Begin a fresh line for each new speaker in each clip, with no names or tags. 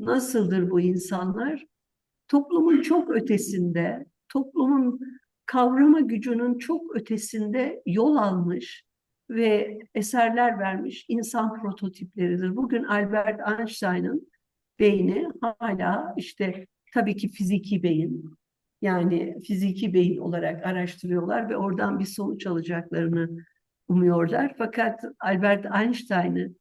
nasıldır bu insanlar? Toplumun çok ötesinde, toplumun kavrama gücünün çok ötesinde yol almış ve eserler vermiş insan prototipleridir. Bugün Albert Einstein'ın beyni hala işte tabii ki fiziki beyin yani fiziki beyin olarak araştırıyorlar ve oradan bir sonuç alacaklarını umuyorlar. Fakat Albert Einstein'ı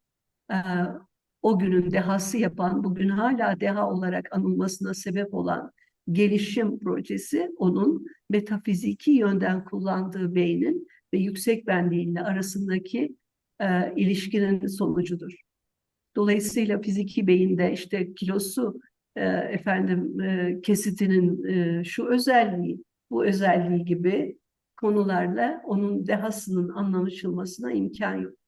o günün dehası yapan, bugün hala deha olarak anılmasına sebep olan gelişim projesi onun metafiziki yönden kullandığı beynin ve yüksek benliğinle arasındaki e, ilişkinin sonucudur. Dolayısıyla fiziki beyinde işte kilosu e, efendim e, kesitinin e, şu özelliği, bu özelliği gibi konularla onun dehasının anlaşılmasına imkan yok.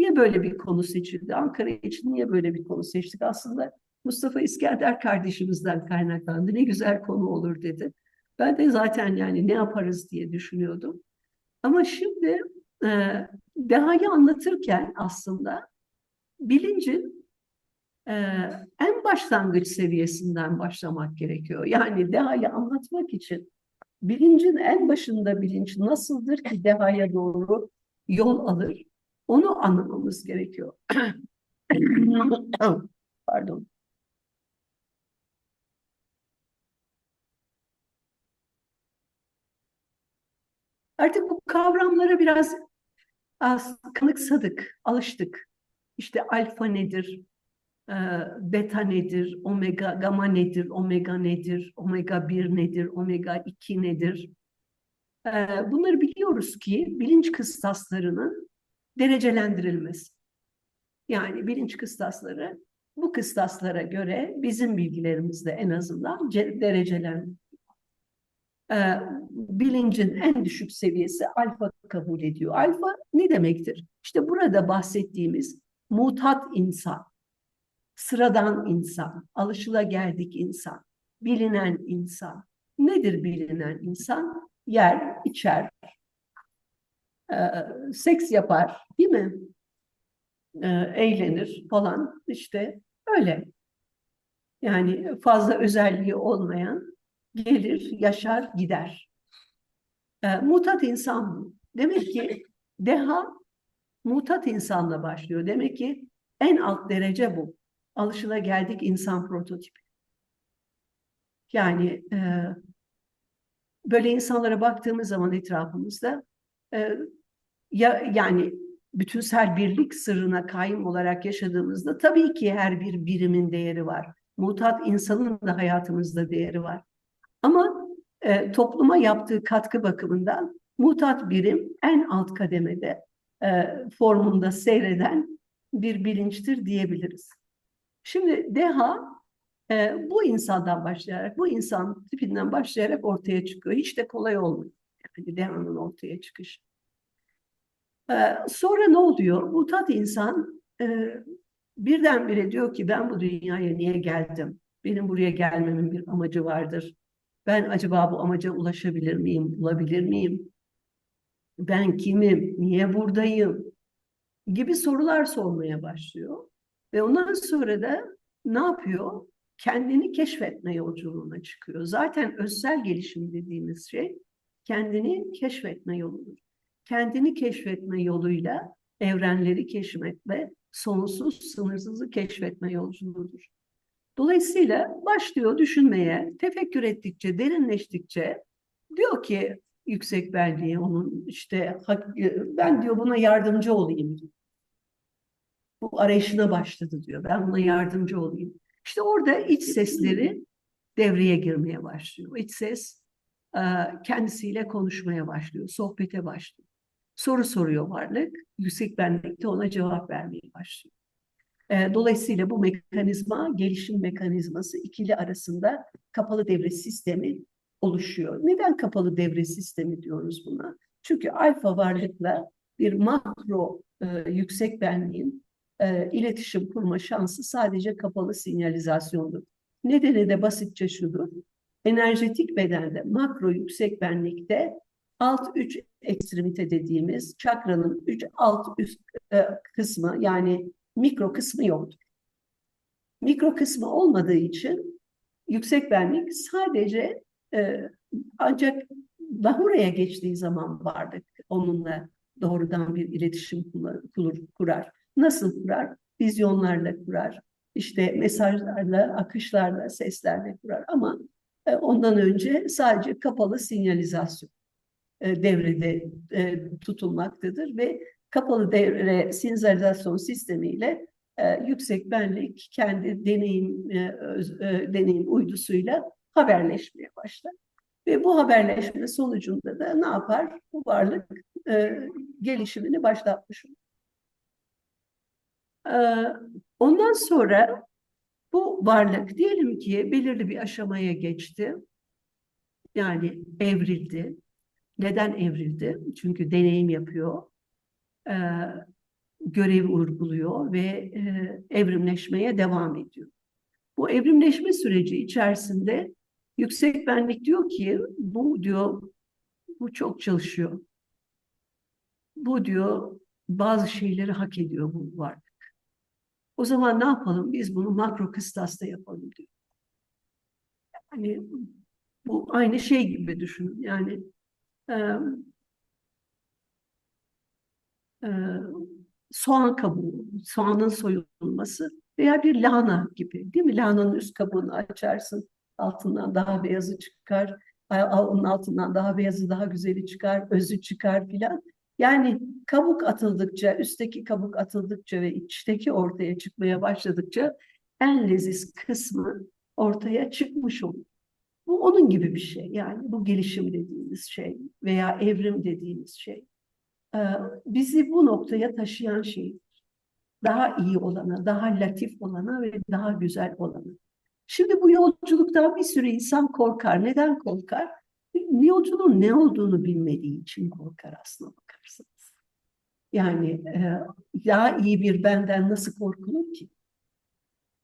Niye böyle bir konu seçildi? Ankara için niye böyle bir konu seçtik? Aslında Mustafa İskender kardeşimizden kaynaklandı. Ne güzel konu olur dedi. Ben de zaten yani ne yaparız diye düşünüyordum. Ama şimdi e, Deha'yı anlatırken aslında bilincin e, en başlangıç seviyesinden başlamak gerekiyor. Yani Deha'yı anlatmak için bilincin en başında bilinç nasıldır ki Deha'ya doğru yol alır? Onu anlamamız gerekiyor. Pardon. Artık bu kavramlara biraz az kanıksadık, alıştık. İşte alfa nedir, e, beta nedir, omega, gamma nedir, omega nedir, omega 1 nedir, omega 2 nedir? E, bunları biliyoruz ki bilinç kıstaslarının derecelendirilmesi. Yani bilinç kıstasları bu kıstaslara göre bizim bilgilerimizde en azından derecelendirilmiş. Ee, bilincin en düşük seviyesi alfa kabul ediyor. Alfa ne demektir? İşte burada bahsettiğimiz mutat insan, sıradan insan, alışılageldik insan, bilinen insan. Nedir bilinen insan? Yer, içer, e, seks yapar, değil mi? E, eğlenir falan işte öyle. Yani fazla özelliği olmayan gelir, yaşar, gider. E, mutat insan bu. Demek ki deha mutat insanla başlıyor. Demek ki en alt derece bu. Alışıla geldik insan prototipi. Yani e, böyle insanlara baktığımız zaman etrafımızda e, ya yani bütünsel birlik sırrına kaim olarak yaşadığımızda tabii ki her bir birimin değeri var. Mutat insanın da hayatımızda değeri var. Ama e, topluma yaptığı katkı bakımından mutat birim en alt kademede e, formunda seyreden bir bilinçtir diyebiliriz. Şimdi deha e, bu insandan başlayarak, bu insan tipinden başlayarak ortaya çıkıyor. Hiç de kolay olmuyor. Yani dehanın ortaya çıkışı. E, sonra ne oluyor? Mutat insan e, birdenbire diyor ki ben bu dünyaya niye geldim? Benim buraya gelmemin bir amacı vardır. Ben acaba bu amaca ulaşabilir miyim, bulabilir miyim? Ben kimim, niye buradayım? Gibi sorular sormaya başlıyor. Ve ondan sonra da ne yapıyor? Kendini keşfetme yolculuğuna çıkıyor. Zaten özsel gelişim dediğimiz şey kendini keşfetme yoludur. Kendini keşfetme yoluyla evrenleri keşfetme, sonsuz, sınırsızı keşfetme yolculuğudur. Dolayısıyla başlıyor düşünmeye, tefekkür ettikçe, derinleştikçe diyor ki yüksek benliği onun işte ben diyor buna yardımcı olayım. Bu arayışına başladı diyor. Ben buna yardımcı olayım. İşte orada iç sesleri devreye girmeye başlıyor. İç ses e, kendisiyle konuşmaya başlıyor, sohbete başlıyor. Soru soruyor varlık, yüksek benlikte ona cevap vermeye başlıyor. E, dolayısıyla bu mekanizma, gelişim mekanizması ikili arasında kapalı devre sistemi oluşuyor. Neden kapalı devre sistemi diyoruz buna? Çünkü alfa varlıkla bir makro e, yüksek benliğin e, iletişim kurma şansı sadece kapalı sinyalizasyondur. Nedeni de basitçe şudur. Enerjetik bedende makro yüksek benlikte alt üç ekstremite dediğimiz çakranın üç alt üst e, kısmı yani mikro kısmı yoktur. mikro kısmı olmadığı için yüksek benlik sadece e, ancak Lahura'ya geçtiği zaman vardık onunla doğrudan bir iletişim kurur, kurar. Nasıl kurar? Vizyonlarla kurar. İşte mesajlarla, akışlarla, seslerle kurar. Ama e, ondan önce sadece kapalı sinyalizasyon e, devrede e, tutulmaktadır ve kapalı devre sinyalizasyon sistemiyle e, yüksek benlik kendi deneyim deneyim uydusuyla haberleşmeye başlar. Ve bu haberleşme sonucunda da ne yapar? Bu varlık e, gelişimini başlatmış olur. E, ondan sonra bu varlık diyelim ki belirli bir aşamaya geçti. Yani evrildi. Neden evrildi? Çünkü deneyim yapıyor. E, görev uyguluyor ve e, evrimleşmeye devam ediyor. Bu evrimleşme süreci içerisinde yüksek benlik diyor ki bu diyor bu çok çalışıyor. Bu diyor bazı şeyleri hak ediyor bu varlık. O zaman ne yapalım? Biz bunu makro kıstasta yapalım diyor. Yani bu aynı şey gibi düşünün. Yani soğan kabuğu, soğanın soyulması veya bir lahana gibi değil mi? Lahananın üst kabuğunu açarsın, altından daha beyazı çıkar, onun altından daha beyazı daha güzeli çıkar, özü çıkar filan. Yani kabuk atıldıkça, üstteki kabuk atıldıkça ve içteki ortaya çıkmaya başladıkça en leziz kısmı ortaya çıkmış olur. Bu onun gibi bir şey. Yani bu gelişim dediğimiz şey veya evrim dediğimiz şey. Ee, bizi bu noktaya taşıyan şey daha iyi olana, daha latif olana ve daha güzel olana. Şimdi bu yolculuktan bir sürü insan korkar. Neden korkar? Yolculuğun ne olduğunu bilmediği için korkar aslında bakarsınız. Yani e, daha iyi bir benden nasıl korkulur ki?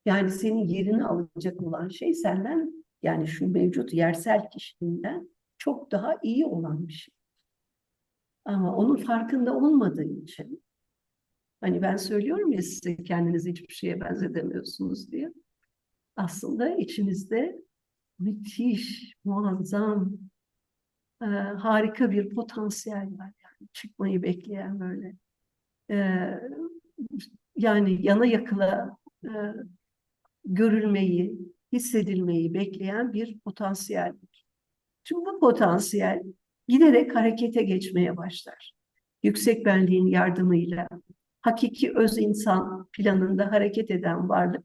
Yani senin yerini alacak olan şey senden yani şu mevcut yersel kişiliğinden çok daha iyi olan bir şey. Ama onun farkında olmadığı için hani ben söylüyorum ya size kendinizi hiçbir şeye benzetemiyorsunuz diye. Aslında içinizde müthiş, muazzam, e, harika bir potansiyel var. Yani çıkmayı bekleyen böyle. E, yani yana yakıla e, görülmeyi, hissedilmeyi bekleyen bir potansiyel. Çünkü bu potansiyel giderek harekete geçmeye başlar. Yüksek benliğin yardımıyla hakiki öz insan planında hareket eden varlık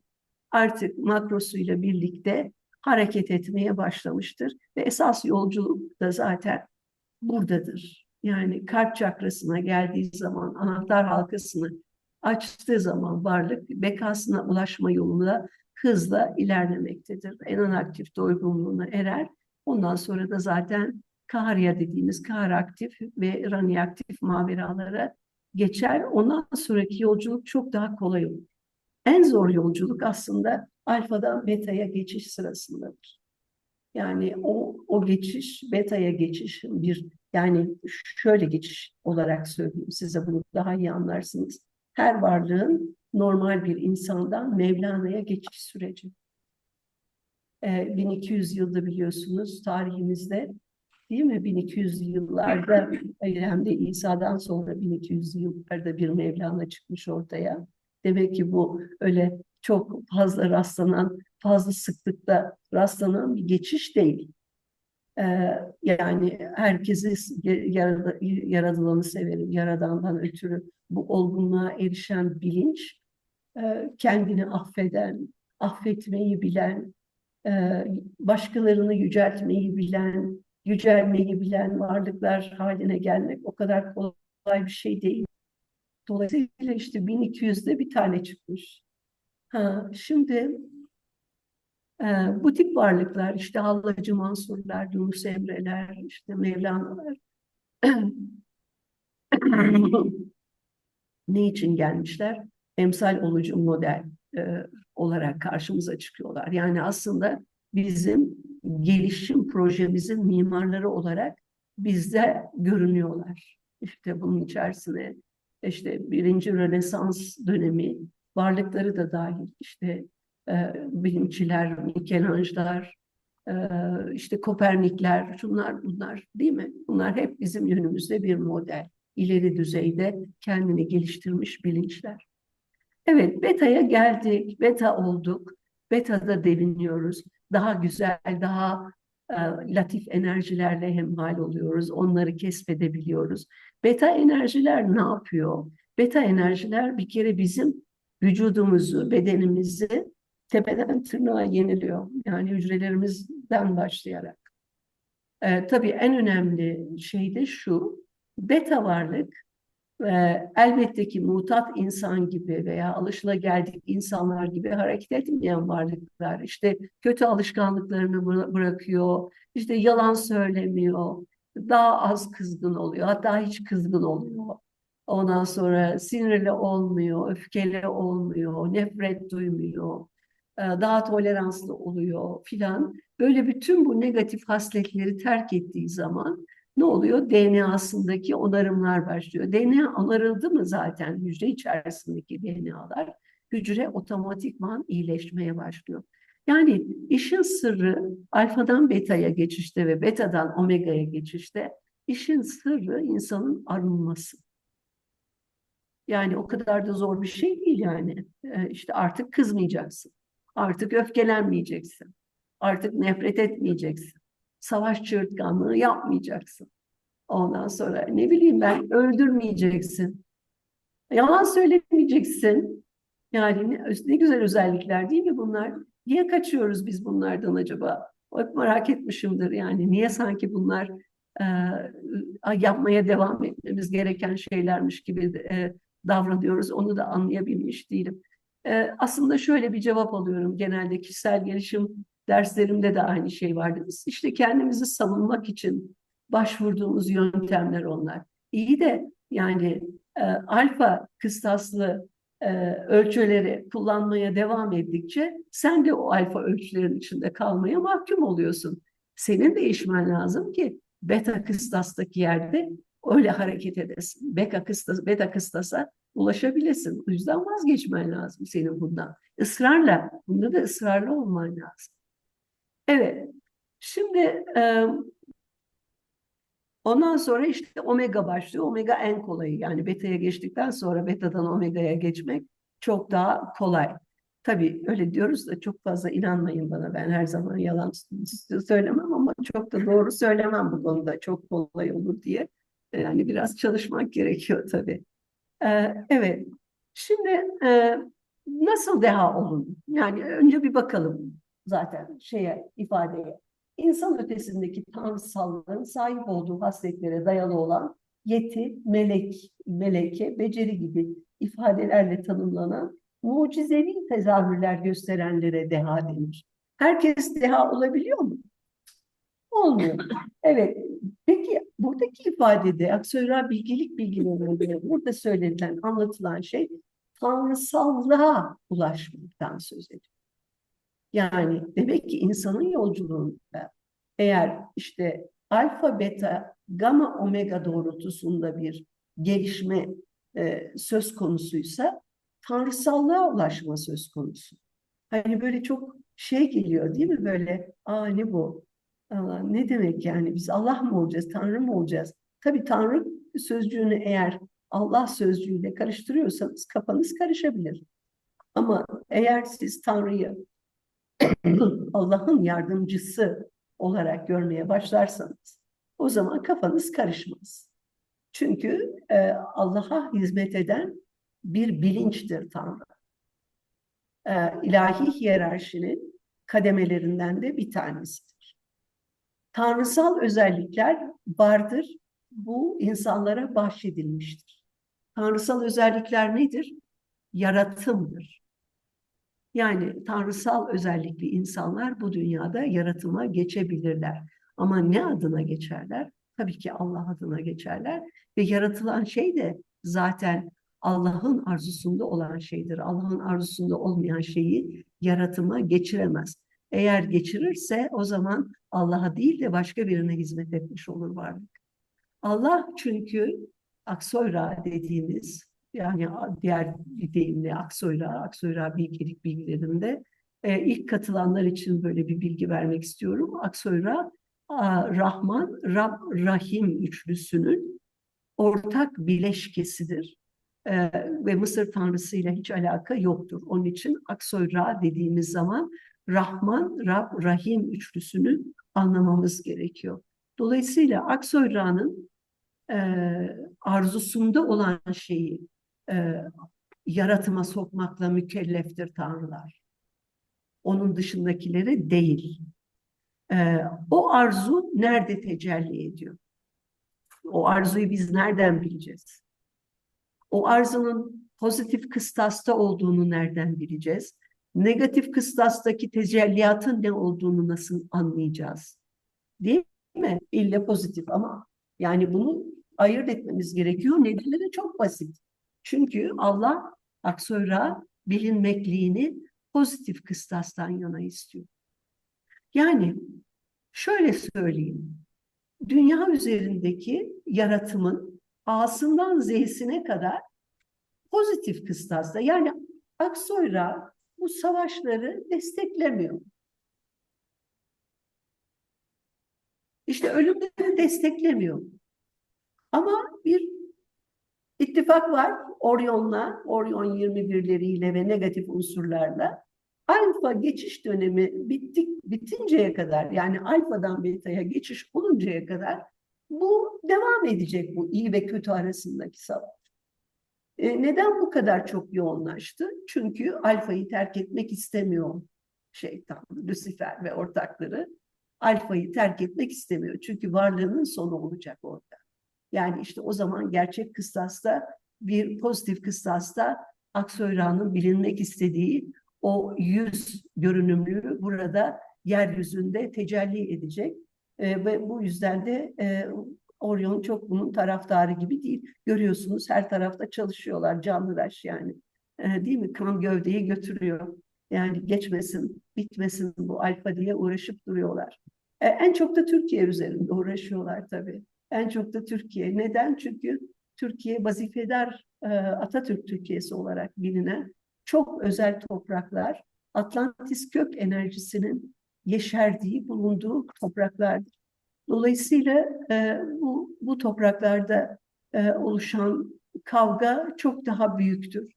artık makrosuyla birlikte hareket etmeye başlamıştır. Ve esas yolculuk da zaten buradadır. Yani kalp çakrasına geldiği zaman, anahtar halkasını açtığı zaman varlık bekasına ulaşma yolunda hızla ilerlemektedir. En aktif doygunluğuna erer. Ondan sonra da zaten Kaharya dediğimiz kahar aktif ve rani aktif maveralara geçer. Ondan sonraki yolculuk çok daha kolay olur. En zor yolculuk aslında alfadan beta'ya geçiş sırasındadır. Yani o, o geçiş, beta'ya geçiş bir yani şöyle geçiş olarak söyleyeyim size bunu daha iyi anlarsınız. Her varlığın normal bir insandan Mevlana'ya geçiş süreci. Ee, 1200 yılda biliyorsunuz tarihimizde değil mi? 1200 yıllarda hem de İsa'dan sonra 1200 yıllarda bir Mevlana çıkmış ortaya. Demek ki bu öyle çok fazla rastlanan, fazla sıklıkta rastlanan bir geçiş değil. Ee, yani herkesi yaradılanı severim, yaradandan ötürü bu olgunluğa erişen bilinç, e, kendini affeden, affetmeyi bilen, başkalarını yüceltmeyi bilen, yücelmeyi bilen varlıklar haline gelmek o kadar kolay bir şey değil. Dolayısıyla işte 1200'de bir tane çıkmış. Ha, şimdi e, bu tip varlıklar işte Hallacı Mansurlar, Yunus Emre'ler, işte Mevlana'lar ne için gelmişler? Emsal olucu model e, olarak karşımıza çıkıyorlar. Yani aslında bizim gelişim projemizin mimarları olarak bizde görünüyorlar. İşte bunun içerisine işte birinci Rönesans dönemi varlıkları da dahil işte e, bilimciler, Michelangelar, e, işte Kopernikler, şunlar bunlar değil mi? Bunlar hep bizim yönümüzde bir model. İleri düzeyde kendini geliştirmiş bilinçler. Evet, beta'ya geldik, beta olduk. Beta'da deliniyoruz. Daha güzel, daha e, latif enerjilerle hemhal oluyoruz. Onları kesfedebiliyoruz. Beta enerjiler ne yapıyor? Beta enerjiler bir kere bizim vücudumuzu, bedenimizi tepeden tırnağa yeniliyor. Yani hücrelerimizden başlayarak. Ee, tabii en önemli şey de şu, beta varlık e, elbette ki mutat insan gibi veya alışılageldik insanlar gibi hareket etmeyen varlıklar. İşte kötü alışkanlıklarını bırakıyor, işte yalan söylemiyor, daha az kızgın oluyor, hatta hiç kızgın oluyor. Ondan sonra sinirli olmuyor, öfkeli olmuyor, nefret duymuyor, e, daha toleranslı oluyor filan. Böyle bütün bu negatif hasletleri terk ettiği zaman ne oluyor? DNA'sındaki onarımlar başlıyor. DNA onarıldı mı zaten hücre içerisindeki DNA'lar hücre otomatikman iyileşmeye başlıyor. Yani işin sırrı alfadan beta'ya geçişte ve beta'dan omega'ya geçişte işin sırrı insanın arınması. Yani o kadar da zor bir şey değil yani. Ee, işte artık kızmayacaksın. Artık öfkelenmeyeceksin. Artık nefret etmeyeceksin. Savaş çığırtkanlığı yapmayacaksın. Ondan sonra ne bileyim ben öldürmeyeceksin. Yalan söylemeyeceksin. Yani ne, ne güzel özellikler değil mi bunlar? Niye kaçıyoruz biz bunlardan acaba? Hep merak etmişimdir yani. Niye sanki bunlar e, yapmaya devam etmemiz gereken şeylermiş gibi e, davranıyoruz onu da anlayabilmiş değilim. E, aslında şöyle bir cevap alıyorum genelde kişisel gelişim derslerimde de aynı şey vardı. İşte kendimizi savunmak için başvurduğumuz yöntemler onlar. İyi de yani e, alfa kıstaslı e, ölçüleri kullanmaya devam ettikçe sen de o alfa ölçülerin içinde kalmaya mahkum oluyorsun. Senin değişmen lazım ki beta kıstastaki yerde öyle hareket edesin. Beta, kıstas, beta kıstasa ulaşabilesin. O yüzden vazgeçmen lazım senin bundan. Israrla, bunda da ısrarlı olman lazım. Evet, şimdi e, ondan sonra işte omega başlıyor. Omega en kolayı yani beta'ya geçtikten sonra beta'dan omega'ya geçmek çok daha kolay. Tabii öyle diyoruz da çok fazla inanmayın bana. Ben her zaman yalan söylemem ama çok da doğru söylemem bu konuda. Çok kolay olur diye. Yani biraz çalışmak gerekiyor tabii. Ee, evet. Şimdi e, nasıl deha olun? Yani önce bir bakalım zaten şeye ifadeye. İnsan ötesindeki tanrısallığın sahip olduğu hasletlere dayalı olan yeti, melek, meleke, beceri gibi ifadelerle tanımlanan mucizevi tezahürler gösterenlere deha denir. Herkes deha olabiliyor mu? Olmuyor. Evet. Peki buradaki ifadede Aksöra bilgelik bilgilerinde burada söylenilen, anlatılan şey tanrısallığa ulaşmaktan söz ediyor. Yani demek ki insanın yolculuğunda eğer işte alfa, beta, gamma, omega doğrultusunda bir gelişme e, söz konusuysa tanrısallığa ulaşma söz konusu. Hani böyle çok şey geliyor değil mi böyle aa ne bu? Aa, ne demek yani biz Allah mı olacağız, Tanrı mı olacağız? Tabii Tanrı sözcüğünü eğer Allah sözcüğüyle karıştırıyorsanız kafanız karışabilir. Ama eğer siz Tanrı'yı Allah'ın yardımcısı olarak görmeye başlarsanız o zaman kafanız karışmaz. Çünkü e, Allah'a hizmet eden bir bilinçtir Tanrı. E, ilahi hiyerarşinin kademelerinden de bir tanesidir. Tanrısal özellikler vardır. Bu insanlara bahşedilmiştir. Tanrısal özellikler nedir? Yaratımdır. Yani tanrısal özellikli insanlar bu dünyada yaratıma geçebilirler. Ama ne adına geçerler? Tabii ki Allah adına geçerler. Ve yaratılan şey de zaten Allah'ın arzusunda olan şeydir. Allah'ın arzusunda olmayan şeyi yaratıma geçiremez. Eğer geçirirse o zaman Allah'a değil de başka birine hizmet etmiş olur varlık. Allah çünkü Aksoyra dediğimiz yani diğer bir deyimle Aksoyra, Aksoyra bilgelik bilgilerinde e, ilk katılanlar için böyle bir bilgi vermek istiyorum. Aksoyra, Rahman, Rab, Rahim üçlüsünün ortak bileşkesidir. E, ve Mısır tanrısıyla hiç alaka yoktur. Onun için Aksoyra dediğimiz zaman Rahman, Rab, Rahim üçlüsünü anlamamız gerekiyor. Dolayısıyla Aksoyra'nın e, arzusunda olan şeyi e, yaratıma sokmakla mükelleftir tanrılar. Onun dışındakileri değil. E, o arzu nerede tecelli ediyor? O arzuyu biz nereden bileceğiz? O arzunun pozitif kıstasta olduğunu nereden bileceğiz? Negatif kıstastaki tecelliyatın ne olduğunu nasıl anlayacağız? Değil mi? İlle pozitif ama yani bunu ayırt etmemiz gerekiyor. Nedenleri çok basit. Çünkü Allah Aksoyra bilinmekliğini pozitif kıstastan yana istiyor. Yani şöyle söyleyeyim. Dünya üzerindeki yaratımın A'sından Z'sine kadar pozitif kıstasta. Yani Aksoyra bu savaşları desteklemiyor. İşte ölümleri desteklemiyor. Ama bir ittifak var Orion'la, Orion 21'leriyle ve negatif unsurlarla. Alfa geçiş dönemi bittik, bitinceye kadar yani alfadan beta'ya geçiş oluncaya kadar bu devam edecek bu iyi ve kötü arasındaki savaş. E, neden bu kadar çok yoğunlaştı? Çünkü alfayı terk etmek istemiyor şeytan, Lucifer ve ortakları. Alfayı terk etmek istemiyor. Çünkü varlığının sonu olacak orada. Yani işte o zaman gerçek kıstasta bir pozitif kıstasta Aksoyra'nın bilinmek istediği o yüz görünümlüğü burada yeryüzünde tecelli edecek. E, ve bu yüzden de e, Orion çok bunun taraftarı gibi değil. Görüyorsunuz her tarafta çalışıyorlar canlılar yani. E, değil mi? Kan gövdeyi götürüyor. Yani geçmesin, bitmesin bu alfa diye uğraşıp duruyorlar. E, en çok da Türkiye üzerinde uğraşıyorlar tabii. En çok da Türkiye. Neden? Çünkü Türkiye vazifedar e, Atatürk Türkiye'si olarak bilinen çok özel topraklar, Atlantis kök enerjisinin yeşerdiği, bulunduğu topraklardır. Dolayısıyla e, bu, bu topraklarda e, oluşan kavga çok daha büyüktür.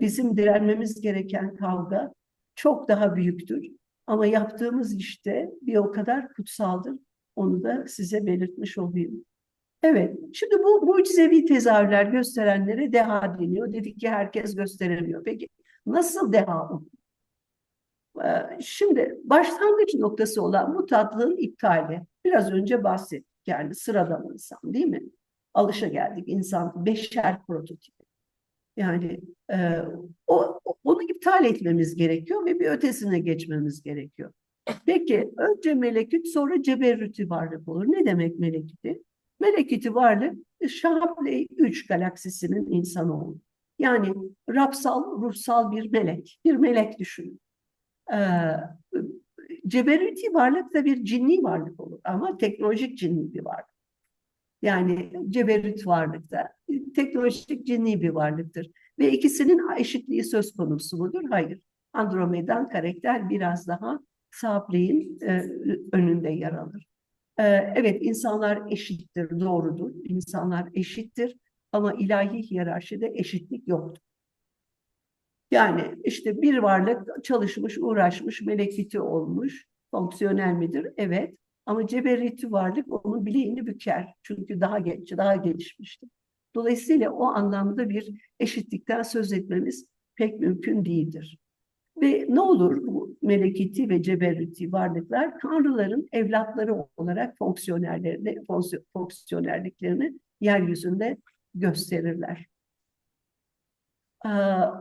Bizim direnmemiz gereken kavga çok daha büyüktür. Ama yaptığımız işte bir o kadar kutsaldır. Onu da size belirtmiş olayım. Evet, şimdi bu mucizevi tezahürler gösterenlere deha deniyor. Dedik ki herkes gösteremiyor. Peki nasıl deha olur? Ee, şimdi başlangıç noktası olan bu tatlığın iptali. Biraz önce bahsettik yani sıradan insan değil mi? Alışa geldik insan beşer prototipi. Yani e, o, onu iptal etmemiz gerekiyor ve bir ötesine geçmemiz gerekiyor. Peki önce meleküt sonra ceberrütü varlık olur. Ne demek melekütü? Melekütü varlık Şahaple 3 galaksisinin insanı olur. Yani rapsal, ruhsal bir melek. Bir melek düşünün. Ee, ceberrütü varlık da bir cinni varlık olur ama teknolojik cinni bir varlık. Yani ceberrüt varlık da teknolojik cinni bir varlıktır. Ve ikisinin eşitliği söz konusu mudur? Hayır. Andromedan karakter biraz daha Sahapley'in e, önünde yer alır. E, evet insanlar eşittir, doğrudur. İnsanlar eşittir ama ilahi hiyerarşide eşitlik yoktur. Yani işte bir varlık çalışmış, uğraşmış, melekiti olmuş, fonksiyonel midir? Evet. Ama ceberriti varlık onun bileğini büker. Çünkü daha genç, daha gelişmiştir. Dolayısıyla o anlamda bir eşitlikten söz etmemiz pek mümkün değildir. Ve ne olur bu melekiti ve ceberriti varlıklar tanrıların evlatları olarak fonksiyonerlerini, fonksiyonelliklerini yeryüzünde gösterirler.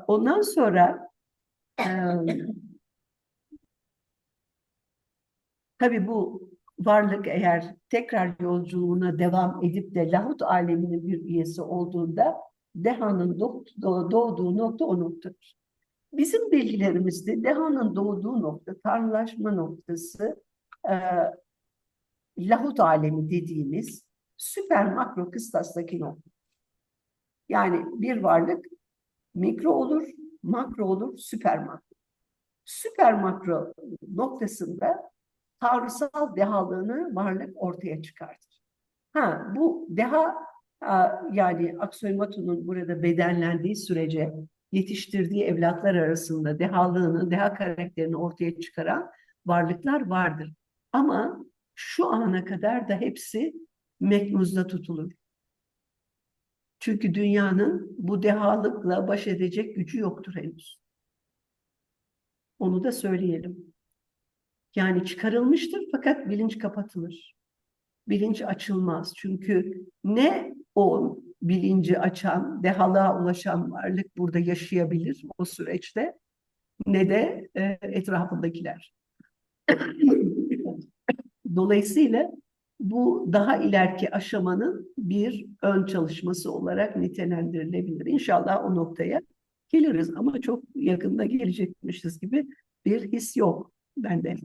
Ondan sonra tabii bu varlık eğer tekrar yolculuğuna devam edip de lahut aleminin bir üyesi olduğunda Deha'nın doğduğu nokta o noktadır. Bizim bilgilerimizde Deha'nın doğduğu nokta, tanrılaşma noktası e, lahut alemi dediğimiz süper makro kıstastaki nokta. Yani bir varlık mikro olur, makro olur, süper makro. süper makro noktasında tanrısal dehalığını varlık ortaya çıkartır. Ha, bu deha yani Aksoy Matu'nun burada bedenlendiği sürece yetiştirdiği evlatlar arasında dehalığını, deha karakterini ortaya çıkaran varlıklar vardır. Ama şu ana kadar da hepsi meknuzda tutulur. Çünkü dünyanın bu dehalıkla baş edecek gücü yoktur henüz. Onu da söyleyelim. Yani çıkarılmıştır fakat bilinç kapatılır. Bilinç açılmaz. Çünkü ne o bilinci açan, dehalığa ulaşan varlık burada yaşayabilir o süreçte ne de e, etrafındakiler. Dolayısıyla bu daha ileriki aşamanın bir ön çalışması olarak nitelendirilebilir. İnşallah o noktaya geliriz ama çok yakında gelecekmişiz gibi bir his yok bende.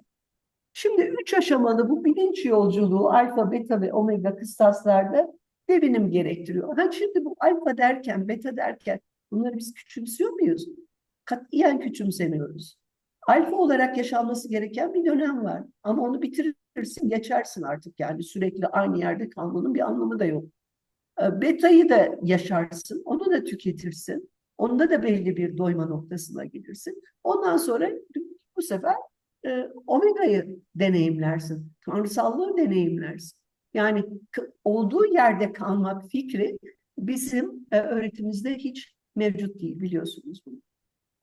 Şimdi üç aşamalı bu bilinç yolculuğu alfa, beta ve omega kıstaslarda devinim gerektiriyor. Ha şimdi bu alfa derken, beta derken bunları biz küçümsüyor muyuz? Katiyen küçümsemiyoruz. Alfa olarak yaşanması gereken bir dönem var. Ama onu bitirirsin, geçersin artık yani. Sürekli aynı yerde kalmanın bir anlamı da yok. Ee, beta'yı da yaşarsın, onu da tüketirsin. Onda da belli bir doyma noktasına gelirsin. Ondan sonra bu sefer e, omega'yı deneyimlersin. Tanrısallığı deneyimlersin. Yani olduğu yerde kalmak fikri bizim e, öğretimizde hiç mevcut değil biliyorsunuz bunu.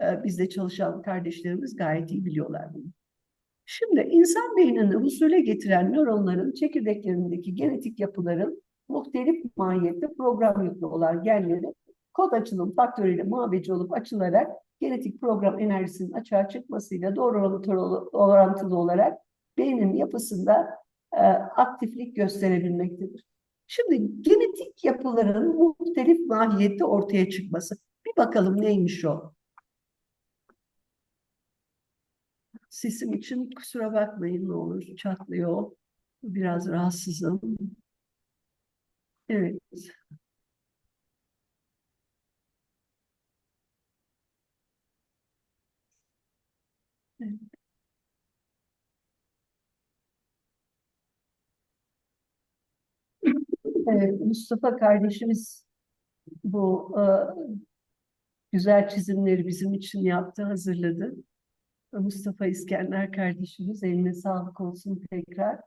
E, bizde çalışan kardeşlerimiz gayet iyi biliyorlar bunu. Şimdi insan beynini husule getiren nöronların çekirdeklerindeki genetik yapıların muhtelif mahiyette program yüklü olan genleri kod açılım faktörüyle muhabbeci olup açılarak genetik program enerjisinin açığa çıkmasıyla doğru orantılı olarak beynin yapısında e, aktiflik gösterebilmektedir. Şimdi genetik yapıların muhtelif mahiyette ortaya çıkması. Bir bakalım neymiş o? Sesim için kusura bakmayın ne olur. Çatlıyor. Biraz rahatsızım. Evet. Evet, Mustafa kardeşimiz bu e, güzel çizimleri bizim için yaptı, hazırladı. Mustafa İskender kardeşimiz eline sağlık olsun tekrar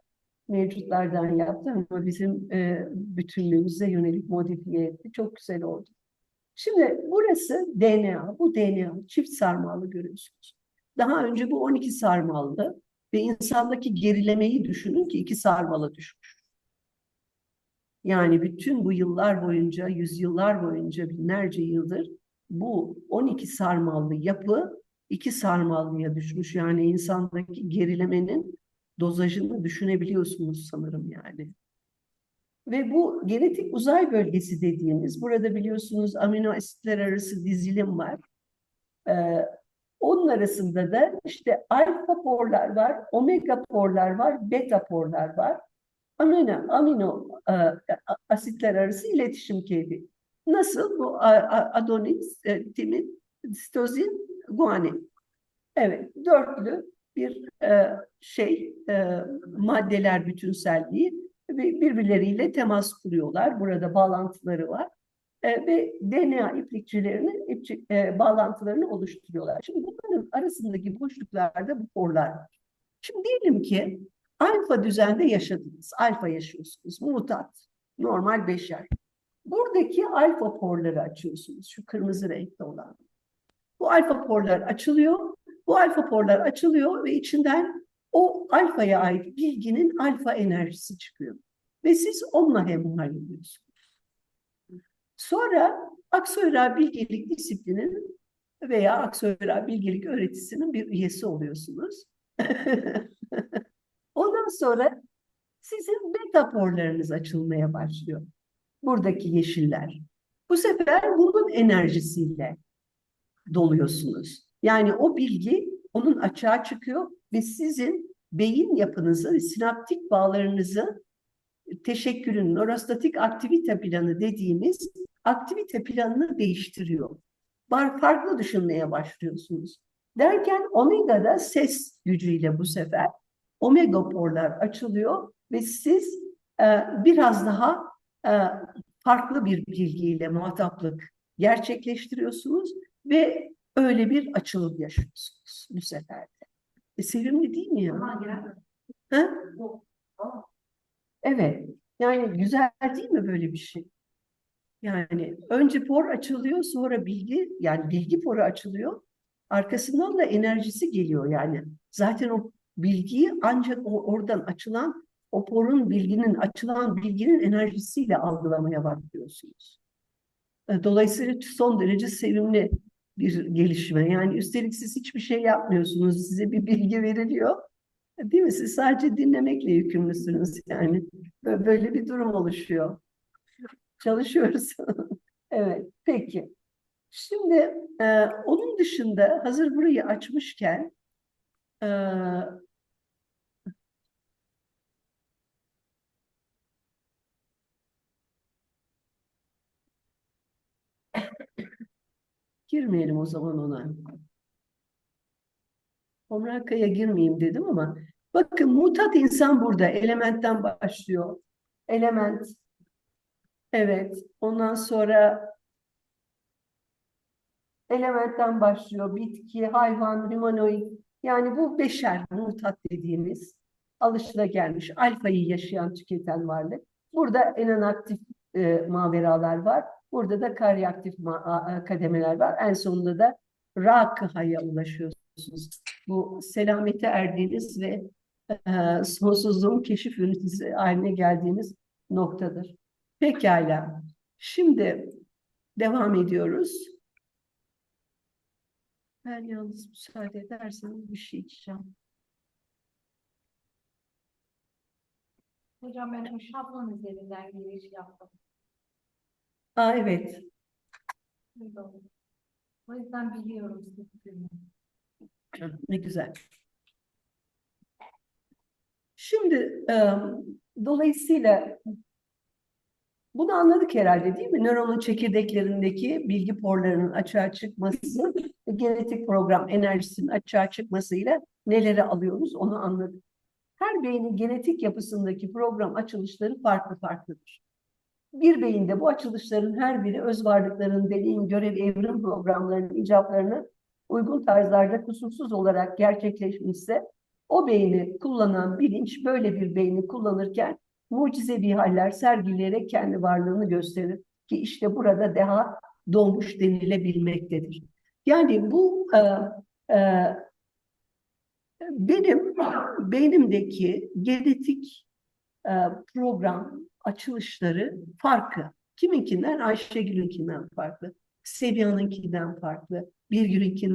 mevcutlardan yaptı ama bizim e, bütünlüğümüze yönelik modifiye etti. Çok güzel oldu. Şimdi burası DNA. Bu DNA çift sarmalı görüyorsunuz. Daha önce bu 12 sarmallı ve insandaki gerilemeyi düşünün ki iki sarmalı düşmüş. Yani bütün bu yıllar boyunca, yüzyıllar boyunca, binlerce yıldır bu 12 sarmallı yapı iki sarmallıya düşmüş. Yani insandaki gerilemenin dozajını düşünebiliyorsunuz sanırım yani. Ve bu genetik uzay bölgesi dediğimiz, burada biliyorsunuz amino asitler arası dizilim var. Ee, onun arasında da işte alfa porlar var, omega porlar var, beta porlar var amino, amino e, asitler arası iletişim kedi. Nasıl? Bu adonin, e, timin, sitozin, guanin. Evet, dörtlü bir e, şey, maddeler bütünselliği birbirleriyle temas kuruyorlar. Burada bağlantıları var. Ve DNA iplikçilerinin ipçi, e, bağlantılarını oluşturuyorlar. Şimdi bunların arasındaki boşluklarda bu porlar var. Şimdi diyelim ki Alfa düzende yaşadınız. Alfa yaşıyorsunuz. Mutat. Normal beşer. Buradaki alfa porları açıyorsunuz. Şu kırmızı renkte olan. Bu alfa porlar açılıyor. Bu alfa porlar açılıyor ve içinden o alfaya ait bilginin alfa enerjisi çıkıyor. Ve siz onunla hemhal ediyorsunuz. Sonra Aksoyra Bilgelik disiplinin veya Aksoyra Bilgelik öğretisinin bir üyesi oluyorsunuz. Sonra sizin beta porlarınız açılmaya başlıyor. Buradaki yeşiller. Bu sefer bunun enerjisiyle doluyorsunuz. Yani o bilgi onun açığa çıkıyor ve sizin beyin yapınızı, sinaptik bağlarınızı teşekkürün nörostatik aktivite planı dediğimiz aktivite planını değiştiriyor. Farklı düşünmeye başlıyorsunuz. Derken omega'da ses gücüyle bu sefer omegaporlar açılıyor ve siz e, biraz daha e, farklı bir bilgiyle muhataplık gerçekleştiriyorsunuz ve öyle bir açılım yaşıyorsunuz bu sefer de. E, sevimli değil mi ya? Ha? Evet. Yani güzel değil mi böyle bir şey? Yani önce por açılıyor, sonra bilgi, yani bilgi poru açılıyor. Arkasından da enerjisi geliyor yani. Zaten o bilgiyi ancak o oradan açılan, o porun bilginin, açılan bilginin enerjisiyle algılamaya başlıyorsunuz. E, Dolayısıyla son derece sevimli bir gelişme. Yani üstelik siz hiçbir şey yapmıyorsunuz. Size bir bilgi veriliyor. Değil mi? Siz sadece dinlemekle yükümlüsünüz yani. Bö- Böyle bir durum oluşuyor. Çalışıyoruz. Evet, peki. Şimdi e, onun dışında hazır burayı açmışken e, girmeyelim o zaman ona. Omraka'ya girmeyeyim dedim ama bakın mutat insan burada elementten başlıyor. Element evet ondan sonra elementten başlıyor. Bitki, hayvan, humanoid. Yani bu beşer, mutat dediğimiz alışılagelmiş, alfayı yaşayan, tüketen varlık. Burada enanaktif e, maveralar var. Burada da a- kademeler var. En sonunda da rakıhaya ulaşıyorsunuz. Bu selamete erdiğiniz ve e, sonsuzluğun keşif ünitesi haline geldiğiniz noktadır. Pekala. Şimdi devam ediyoruz. Ben yalnız müsaade ederseniz bir şey içeceğim.
Hocam ben o şablon üzerinden giriş yaptım.
Aa evet.
O yüzden biliyorum.
Ne güzel. Şimdi e, dolayısıyla bunu anladık herhalde değil mi? Nöronun çekirdeklerindeki bilgi porlarının açığa çıkması, genetik program enerjisinin açığa çıkmasıyla neleri alıyoruz onu anladık. Her beynin genetik yapısındaki program açılışları farklı farklıdır. Bir beyinde bu açılışların her biri öz varlıkların deneyim, görev, evrim programlarının icablarını uygun tarzlarda kusursuz olarak gerçekleşmişse o beyni kullanan bilinç böyle bir beyni kullanırken mucizevi haller sergileyerek kendi varlığını gösterir ki işte burada deha doğmuş denilebilmektedir. Yani bu e, e, benim beynimdeki genetik e, program açılışları farklı. Kiminkinden Ayşegül'ünkinden farklı, Sebiha'nınkinden farklı, Birgül'ünkinden